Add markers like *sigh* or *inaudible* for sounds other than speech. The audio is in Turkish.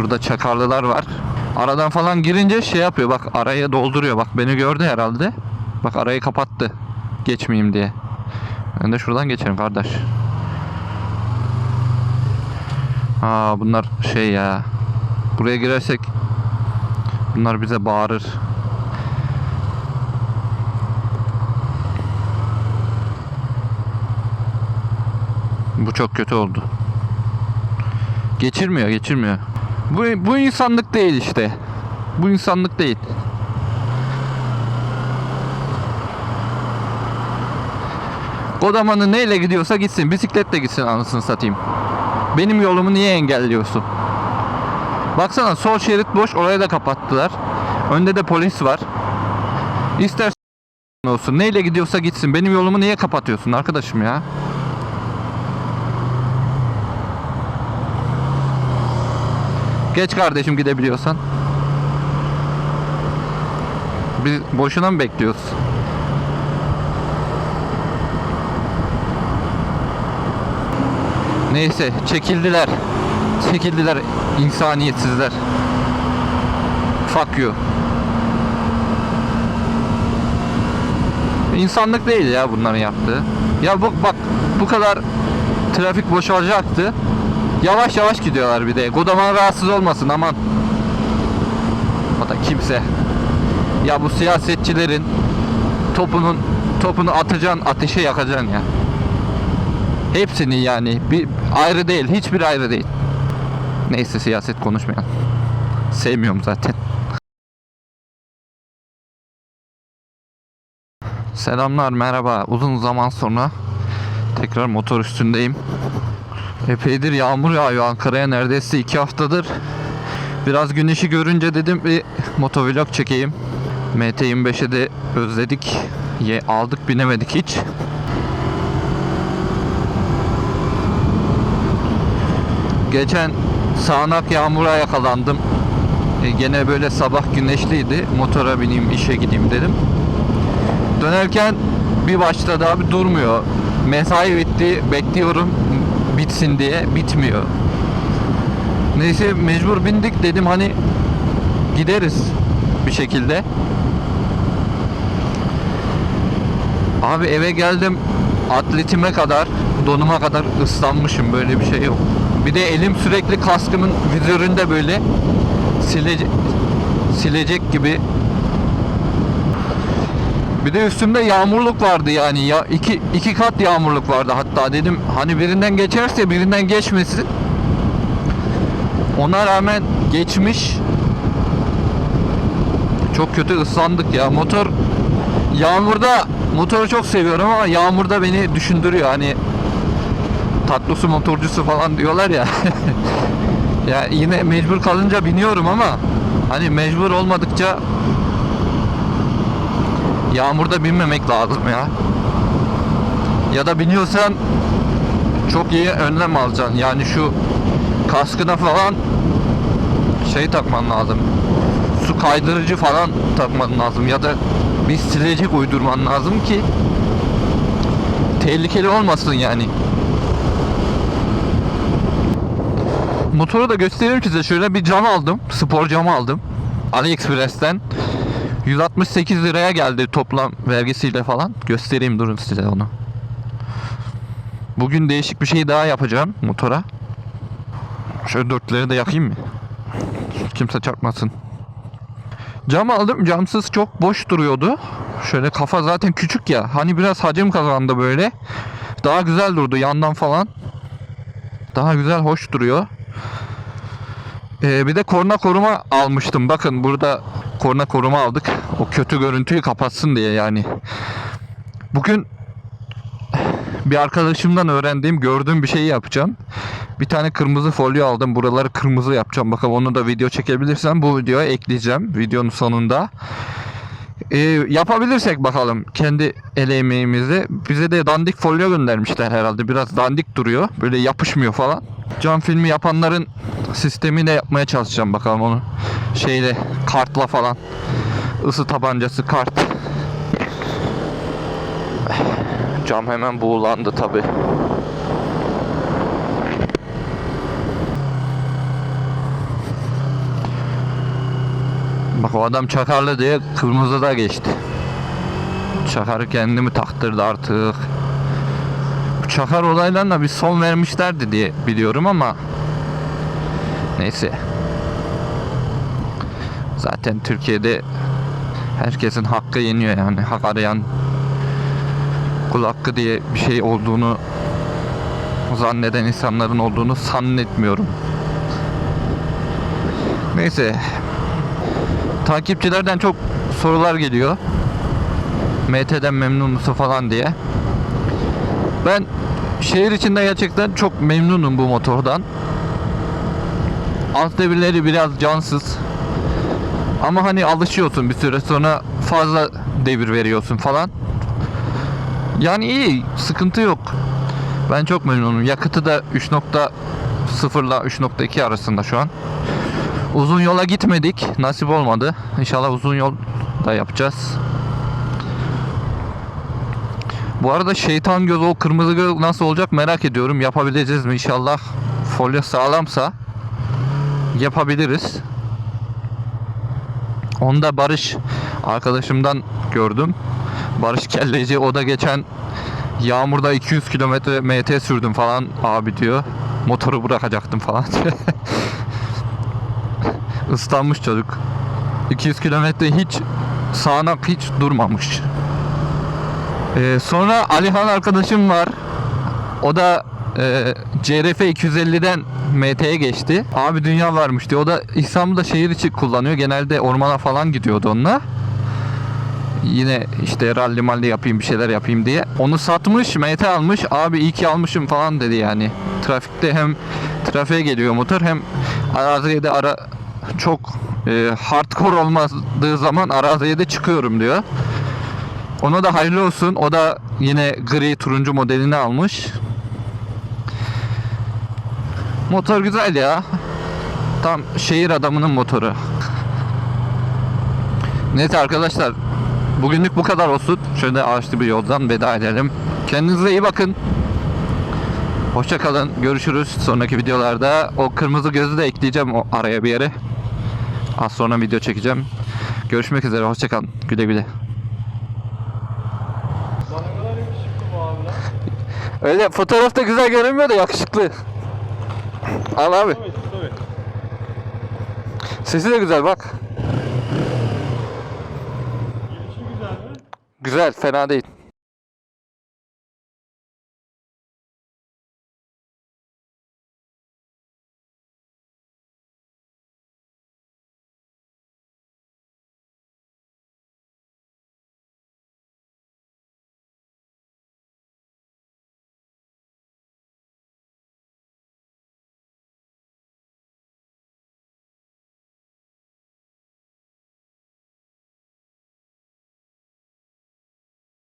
Şurada çakarlılar var. Aradan falan girince şey yapıyor bak araya dolduruyor. Bak beni gördü herhalde. Bak arayı kapattı. Geçmeyeyim diye. Ben de şuradan geçerim kardeş. Aa bunlar şey ya. Buraya girersek bunlar bize bağırır. Bu çok kötü oldu. Geçirmiyor, geçirmiyor. Bu, bu insanlık değil işte. Bu insanlık değil. Kodamanı neyle gidiyorsa gitsin. Bisikletle gitsin anasını satayım. Benim yolumu niye engelliyorsun? Baksana sol şerit boş orayı da kapattılar. Önde de polis var. İstersen olsun. Neyle gidiyorsa gitsin. Benim yolumu niye kapatıyorsun arkadaşım ya? Geç kardeşim gidebiliyorsan. Biz boşuna mı bekliyoruz? Neyse çekildiler. Çekildiler insaniyetsizler. Fuck you. İnsanlık değil ya bunların yaptığı. Ya bu bak bu kadar trafik boşalacaktı. Yavaş yavaş gidiyorlar bir de. Godaman rahatsız olmasın aman. O da kimse. Ya bu siyasetçilerin topunun topunu atacaksın ateşe yakacaksın ya. Hepsini yani bir ayrı değil, hiçbir ayrı değil. Neyse siyaset konuşmayalım. Sevmiyorum zaten. Selamlar, merhaba. Uzun zaman sonra tekrar motor üstündeyim. Epeydir yağmur yağıyor Ankara'ya neredeyse iki haftadır. Biraz güneşi görünce dedim bir motovlog çekeyim. MT25'e de özledik. Ye, aldık binemedik hiç. Geçen sağanak yağmura yakalandım. E, gene böyle sabah güneşliydi. Motora bineyim işe gideyim dedim. Dönerken bir başladı abi durmuyor. Mesai bitti bekliyorum bitsin diye bitmiyor. Neyse mecbur bindik dedim hani gideriz bir şekilde. Abi eve geldim atletime kadar donuma kadar ıslanmışım böyle bir şey yok. Bir de elim sürekli kaskımın vizöründe böyle silecek, silecek gibi. Bir de üstümde yağmurluk vardı yani ya iki, iki kat yağmurluk vardı hatta dedim hani birinden geçerse birinden geçmesin. Ona rağmen geçmiş. Çok kötü ıslandık ya. Motor yağmurda motoru çok seviyorum ama yağmurda beni düşündürüyor. Hani tatlısı motorcusu falan diyorlar ya. *laughs* ya yine mecbur kalınca biniyorum ama hani mecbur olmadıkça yağmurda binmemek lazım ya. Ya da biniyorsan çok iyi önlem alacaksın. Yani şu kaskına falan şey takman lazım. Su kaydırıcı falan takman lazım ya da bir silecek uydurman lazım ki tehlikeli olmasın yani. Motoru da göstereyim size. Şöyle bir cam aldım. Spor cam aldım. AliExpress'ten. 168 liraya geldi toplam vergisiyle falan. Göstereyim durun size onu. Bugün değişik bir şey daha yapacağım motora. Şöyle dörtleri de yakayım mı? Kimse çarpmasın. Cam aldım. Camsız çok boş duruyordu. Şöyle kafa zaten küçük ya. Hani biraz hacim kazandı böyle. Daha güzel durdu yandan falan. Daha güzel hoş duruyor. Ee, bir de korna koruma almıştım. Bakın burada korna koruma aldık. O kötü görüntüyü kapatsın diye yani. Bugün bir arkadaşımdan öğrendiğim, gördüğüm bir şeyi yapacağım. Bir tane kırmızı folyo aldım. Buraları kırmızı yapacağım. Bakalım onu da video çekebilirsem bu videoya ekleyeceğim. Videonun sonunda. Ee, yapabilirsek bakalım kendi el emeğimizi. Bize de dandik folyo göndermişler herhalde. Biraz dandik duruyor. Böyle yapışmıyor falan. Cam filmi yapanların sistemiyle yapmaya çalışacağım bakalım onu. Şeyle kartla falan. Isı tabancası kart. Cam hemen buğulandı tabi. O adam çakarlı diye kırmızı da geçti. Çakarı kendimi taktırdı artık. Bu çakar olaylarına bir son vermişlerdi diye biliyorum ama neyse. Zaten Türkiye'de herkesin hakkı yeniyor yani. Hak arayan kul hakkı diye bir şey olduğunu zanneden insanların olduğunu zannetmiyorum. Neyse. Takipçilerden çok sorular geliyor. MT'den memnun musun falan diye. Ben şehir içinde gerçekten çok memnunum bu motordan. Alt devirleri biraz cansız. Ama hani alışıyorsun bir süre sonra fazla devir veriyorsun falan. Yani iyi, sıkıntı yok. Ben çok memnunum. Yakıtı da 3.0 ile 3.2 arasında şu an. Uzun yola gitmedik. Nasip olmadı. İnşallah uzun yol da yapacağız. Bu arada şeytan göz o kırmızı göz nasıl olacak merak ediyorum. Yapabileceğiz mi inşallah. Folyo sağlamsa yapabiliriz. Onu da Barış arkadaşımdan gördüm. Barış Kelleci o da geçen yağmurda 200 kilometre MT sürdüm falan abi diyor. Motoru bırakacaktım falan. *laughs* Islanmış çocuk. 200 kilometre hiç sağanak hiç durmamış. Ee, sonra Alihan arkadaşım var. O da e, CRF 250'den MT'ye geçti. Abi dünya varmış diyor. O da İstanbul'da şehir içi kullanıyor. Genelde ormana falan gidiyordu onunla. Yine işte ralli malli yapayım bir şeyler yapayım diye. Onu satmış, MT almış. Abi iyi ki almışım falan dedi yani. Trafikte hem trafiğe geliyor motor hem araziye de ara çok e, hardcore olmadığı zaman araziye de çıkıyorum diyor. Ona da hayırlı olsun. O da yine gri turuncu modelini almış. Motor güzel ya. Tam şehir adamının motoru. Neyse arkadaşlar. Bugünlük bu kadar olsun. Şöyle ağaçlı bir yoldan veda edelim. Kendinize iyi bakın. Hoşça kalın. Görüşürüz sonraki videolarda. O kırmızı gözü de ekleyeceğim o araya bir yere. Az sonra video çekeceğim. Görüşmek üzere. Hoşça kalın. Güle güle. Öyle fotoğrafta güzel görünmüyor da yakışıklı. Al abi. Sesi de güzel bak. Güzel, fena değil.